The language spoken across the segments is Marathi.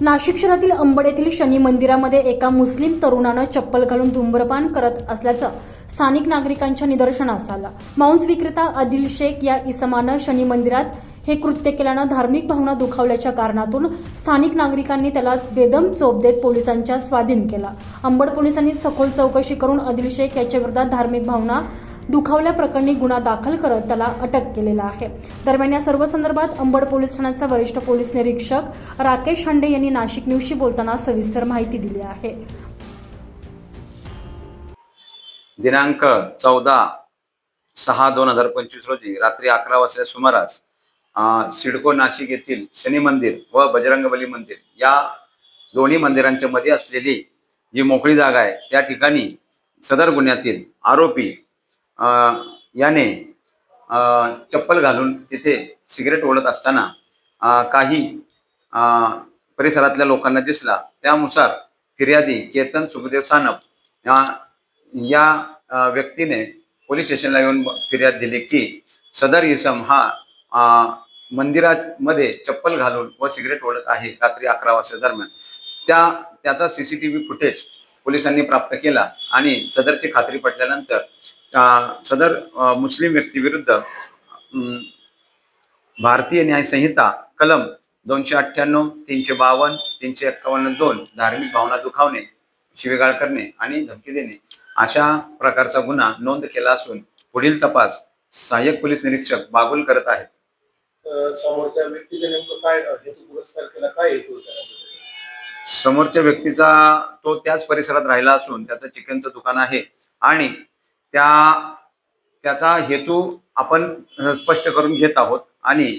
नाशिक शहरातील अंबड येथील शनी मंदिरामध्ये एका मुस्लिम तरुणानं चप्पल घालून धूम्रपान करत असल्याचं स्थानिक नागरिकांच्या निदर्शनास आलं. मांस विक्रेता आदिल शेख या इसमानं शनी मंदिरात हे कृत्य केल्यानं धार्मिक भावना दुखावल्याच्या कारणातून स्थानिक नागरिकांनी त्याला बेदम चोप देत पोलिसांच्या स्वाधीन केला. अंबड पोलिसांनी सखोल चौकशी करून आदिल शेख याच्या विरोधात धार्मिक भावना दुखावल्या प्रकरणी गुन्हा दाखल करत त्याला अटक केलेला आहे. दरम्यान या सर्व संदर्भात अंबड पोलीस ठाण्याचे वरिष्ठ पोलीस निरीक्षक राकेश हांडे यांनी नाशिक न्यूजशी बोलताना सविस्तर माहिती दिली आहे. दिनांक चौदा सहा दोन हजार पंचवीस रोजी रात्री अकरा वाजता सुमारास सिडको नाशिक येथील शनी मंदिर व बजरंगबली मंदिर या दोन्ही मंदिरांच्या मध्ये असलेली जी मोकळी जागा आहे त्या ठिकाणी सदर गुन्ह्यातील आरोपी याने चप्पल घालून तिथे सिगरेट ओढत असताना काही परिसरातल्या लोकांना दिसला. त्यानुसार फिर्यादी केतन सुखदेव सानप या या व्यक्तीने पोलीस स्टेशनला येऊन फिर्याद दिली की सदर इसम हा मंदिरामध्ये चप्पल घालून व सिगरेट ओढत आहे रात्री अकरा वाजता दरम्यान. त्या त्याचा C C T V footage पोलिसांनी प्राप्त केला आणि सदरची खात्री पटल्यानंतर सदर मुस्लिम व्यक्तीविरुद्ध भारतीय न्याय संहिता कलम दोनशे अठ्ठ्याण्णव तीनशे बावन्न तीनशे एक्कावन्न दोन धार्मिक भावना दुखावणे शिवेगाळ करणे आणि धमकी देणे अशा प्रकारचा गुन्हा नोंद केला असून पुढील तपास सहाय्यक पोलीस निरीक्षक बागुल करत आहेत समोरच्या व्यक्तीने नेमकं काय अ, हेतू पुरस्कार केला काय हेतू होता त्यामध्ये? समोरच्या व्यक्तीचा तो त्याच परिसरात राहिला असून त्याचं चिकनचं दुकान आहे आणि त्या त्याचा हेतू आपण स्पष्ट करून घेत आहोत आणि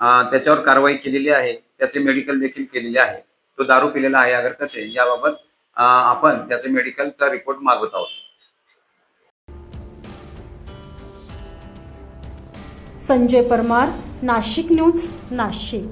त्याच्यावर कारवाई केलेली आहे त्याचे मेडिकल देखील केलेले आहे. तो दारू पिलेला आहे अगर कसे याबाबत आपण त्याचे मेडिकलचा रिपोर्ट मागवत आहोत. संजय परमार नाशिक न्यूज नाशिक.